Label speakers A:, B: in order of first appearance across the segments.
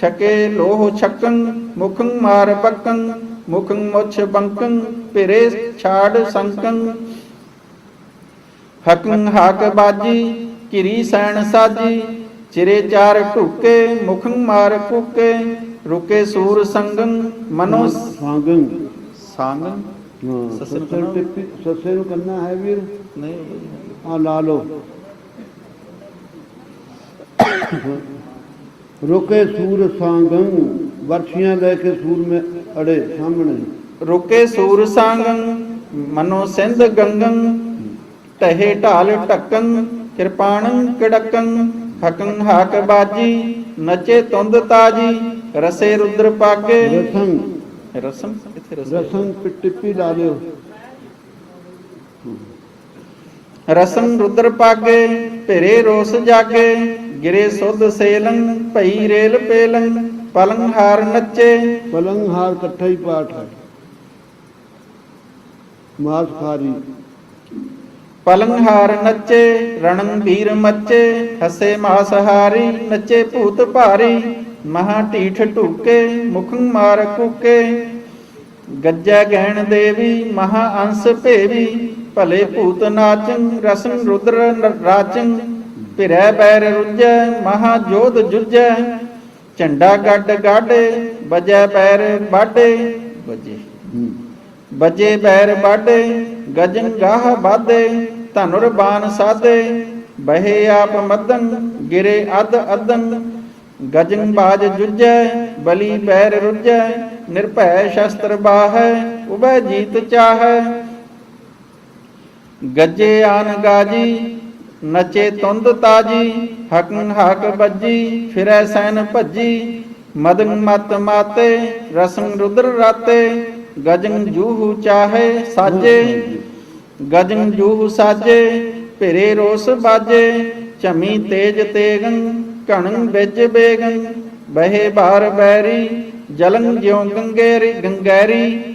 A: ਛਕੇ ਲੋਹ ਛਕੰ ਮੁਖੰ ਮਾਰ ਬੱਕੰ ਮੁਖੰ ਮੁਛ ਬੰਕੰ ਪਿਰੇ ਛਾੜ ਸੰਕੰ। ਹਕੰ ਹਾਕ ਬਾਜੀ ਕਿਰੀ ਸੈਣ ਸਾਜੀ ਚਿਰੇ ਚਾਰ ਢੁਕੇ ਮੁਖੰ ਮਾਰ ਕੁਕੇ ਰੁਕੇ ਸੂਰ ਸੰਗੰ ਮਨੋ
B: ਸਾਂਗੰ।
A: ਸੰਗੰ? ਸੱਸੇ ਨੂੰ ਕਰਨਾ
B: ਟਿੱਪੀ ਸੱਸੇ ਨੂੰ ਕਰਨਾ ਹੈ ਵੀਰ?
A: ਨਹੀਂ
B: ਆ ਲਾ ਲਓ। ਰੁਕੇ ਸੂਰ ਸਾਂਗੰ ਵਰਸ਼ੀਆਂ ਲੈ ਕੇ ਸੂਰ ਮੇ ਅੜੇ ਸਾਹਮਣੇ।
A: ਰੁਕੇ ਸੂਰ ਸੰਗੰ ਮਨੋ ਸਿੰਧ ਗੰਗੰ ਟਹੇ ਢਾਲ ਢੱਕੰ ਕਿਰਪਾਣੰ ਕਿੜਕੰ ਹਕੰ ਹਾਕ ਬਾਜੀ ਨਚੇ ਤੁੰਦ ਤਾਜੀ ਰਸੇ ਰੁਦਰ ਪਾਗੇ
B: ਰਸੰ।
A: ਰਸਮ? ਕਿੱਥੇ ਰਸਮ?
B: ਰਸੰ ਪਿ- ਟਿੱਪੀ ਲਾ ਲਿਓ
A: ਰਸਮ ਰੁਦਰ ਪਾਗੇ ਭਿਰੇ ਰੋਸ ਜਾਗੇ ਗਿਰੇ ਸੁਧ ਸੇਲੰ ਭਈ ਰੇਲ ਪੇਲੰ ਪਲੰਗ ਹਾਰ ਨੱਚੇ।
B: ਪਲੰਗ ਹਾਰ ਇਕੱਠਾ ਹੀ ਪਾਠ ਹੈ। ਮਾਸ ਖਾਰੀ।
A: ਪਲੰਗ ਹਾਰ ਨੱਚੇ ਰਣੰ ਵੀਰ ਮੱਚੇ ਹਸੇ ਮਾਸ ਹਾਰੀ ਨੱਚੇ ਭੂਤ ਭਾਰੀ ਮਹਾ ਢੀਠ ਢੂਕੇ ਮੁਖੰ ਮਾਰ ਕੂਕੇ। ਗੱਜੈ ਗਹਿਣ ਦੇਵੀ ਮਹਾ ਅੰਸ ਭੇਵੀ ਭਲੇ ਭੂਤ ਨਾਚੰ ਰਸਨ ਰੁਦਰ ਰਾਚੰ ਭਿਰੈ ਬੈਰ ਰੁਜੈ ਮਹਾ ਜੋਧ ਜੁਜੈ ਝੰਡਾ ਗੱਡ ਗਾਡੇ ਬਜੈ ਬੈਰ ਬਾਡੇ ਬਜੇ
B: ਹੂੰ।
A: ਬਜੇ ਬਾਡੇ ਗਜਨ ਗਾਹ ਬਾਦੇ ਧਨੁਰ ਬਾਨ ਸਾਦੇ ਬਹੇ ਆਪ ਮਦਨ, ਗਿਰੇ ਅਦ ਅਦਨ। ਗਜਨ ਬਾਜ ਜੁਜੈ ਬਲੀ ਪੈਰ ਰੁੱਜੈ ਨਿਰਭੈ ਸ਼ਸਤਰ ਬਾਹੈ ਉਬੈ ਜੀਤ ਚਾਹੈ। ਗੱਜੇ ਆਨ ਗਾਜੀ ਨਚੇ ਤੁੰਦ ਤਾਜੀ, ਹਕਨ ਹਕ ਬੱਜੀ ਫਿਰੈ ਸੈਨ ਭੱਜੀ। ਮਦਨ ਮਤ ਮਾਤੇ ਰਸੰ ਰੁਦਰ ਰਾਤੇ। ਗਜਨ ਜੂਹੂ ਚਾਹੇ ਸਾਜੇ। ਗਜਨ ਜੂਹੂ ਸਾਜੇ, ਭਿਰੇ ਰੋਸ ਬਾਜੇ। ਚਮੀ ਤੇਜ ਤੇਗੰ ਕਣੰ ਵਿੱਚ ਬੇਗੰ। ਬਹੇ ਬਾਰ ਬੈਰੀ, ਜਲਨ ਜਿਉ ਗੰਗੇਰੀ, ਗੰਗੈਰੀ।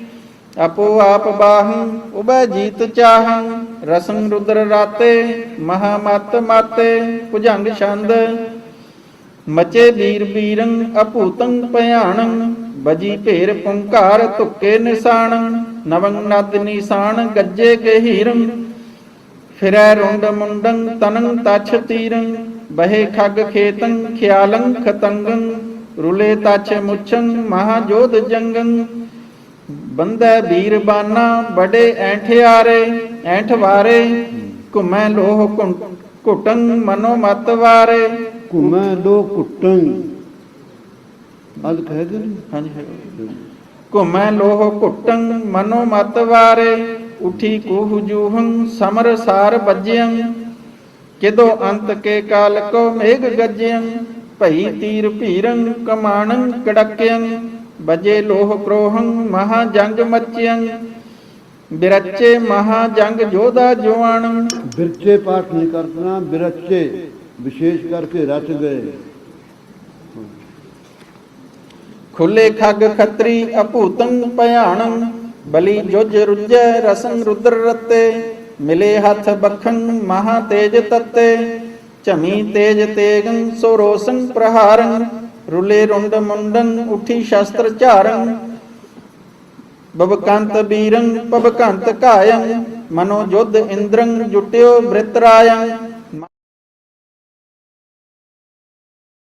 A: ਆਪੋ ਆਪ ਬਾਹੰ, ਉਬੈ ਜੀਤ ਚਾਹੰ, ਰਸੰ ਰੁਦਰ ਰਾਤੇ, ਮਹਾ ਮਤ ਮਾਤੇ, ਭੁਜੰਗ ਛੰਦ। ਮਚੇ ਵੀਰ ਬੀਰੰ, ਅਭੂਤੰ ਭਿਆਣੰ ਬਜੀ ਭੇਰ ਪੁੰਕਾਰ ਤੁੱਕੇ ਨਿਸਾਣੰ ਨਵੰ ਨਦ ਨਿਸਾਨ ਗੱਜੇ ਗਹੀਰੰ। ਫਿਰੈ ਰੁੰਡ ਮੁੰਡੰ, ਤਨੰ ਤਛ ਤੀਰੰ, ਬਹੇ ਖੱਗ ਖੇਤੰ, ਖਿਆਲੰ ਖਤੰਗੰ। ਰੁਲੇ ਤਛ ਮੁਛੰ, ਮਹਾ ਜੋਧ ਜੰਗੰ। ਬੰਦੈ ਵੀਰ ਬਾਨਾ ਬੜੇ ਐਂਠਿਆਰੇ ਐਂਠਵਾਰੇ ਘੁਮੈ ਲੋਹ ਘੁਟੰ ਮਨੋ ਮਤ ਵਾਰੇ।
B: ਘੁਮੈ ਲੋ ਕੁੱਟੰ ਅਲ ਕਹਿ ਦੇ
A: ਹਾਂਜੀ। ਘੁਮੈ ਲੋਹ ਘੁਟੰ ਮਨੋ ਮਤ ਵਾਰੇ। ਉਠੀ ਕੂਹ ਜੂਹੰ ਸਮਰ ਸਾਰ ਬੱਜਿਅੰ ਕਿਦੋ ਅੰਤ ਕੇ ਕਾਲ ਕੋ ਮੇਘ ਗੱਜਿਅੰ। ਭਈ ਤੀਰ ਭੀਰੰ ਕਮਾਣੰ ਕੜਕਿਅੰ। ਬਜੇ ਲੋਹ ਕ੍ਰੋਹੰ ਮਹਾ ਜੰਗ ਮਚਿਅੰ ਬਿਰਚੇ ਮਹਾ ਜੰਗ ਜੋਧਾ ਜਵਾਨੰ
B: ਬਿਰਚੇ ਪਾਠ ਨਹੀਂ ਕਰਨਾ ਬਿਰਚੇ ਵਿਸ਼ੇਸ਼ ਕਰਕੇ ਰਚ ਗਏ।
A: ਖੁੱਲੇ ਖੱਗ ਖੱਤਰੀ ਅਭੂਤੰ ਭਿਆਣੰ ਬਲੀ ਜੁਜ ਰੁਜੈ ਰਸੰ ਰੁਦਰ ਰਤੇ ਮਿਲੇ ਹੱਥ ਬਖੰ ਮਹਾ ਤੇਜ ਤਤੇ ਝਮੀ ਤੇਜ ਤੇਗੰ ਸੋ ਰੋਸੰ ਪ੍ਰਹਾਰੰ। ਰੁਲੇ ਰੁੰਡ ਮੁੰਡਨ, ਉਠੀ ਸ਼ਸਤਰ ਝਾਰੰ ਬਬਕੰਤ ਬੀਰੰ ਪਬਕੰਤ ਕਾਯੰ ਮਨੋ ਜੁਧ ਇੰਦਰੰ ਜੁਟਿਓ ਬ੍ਰਿਤਰਾਯੰ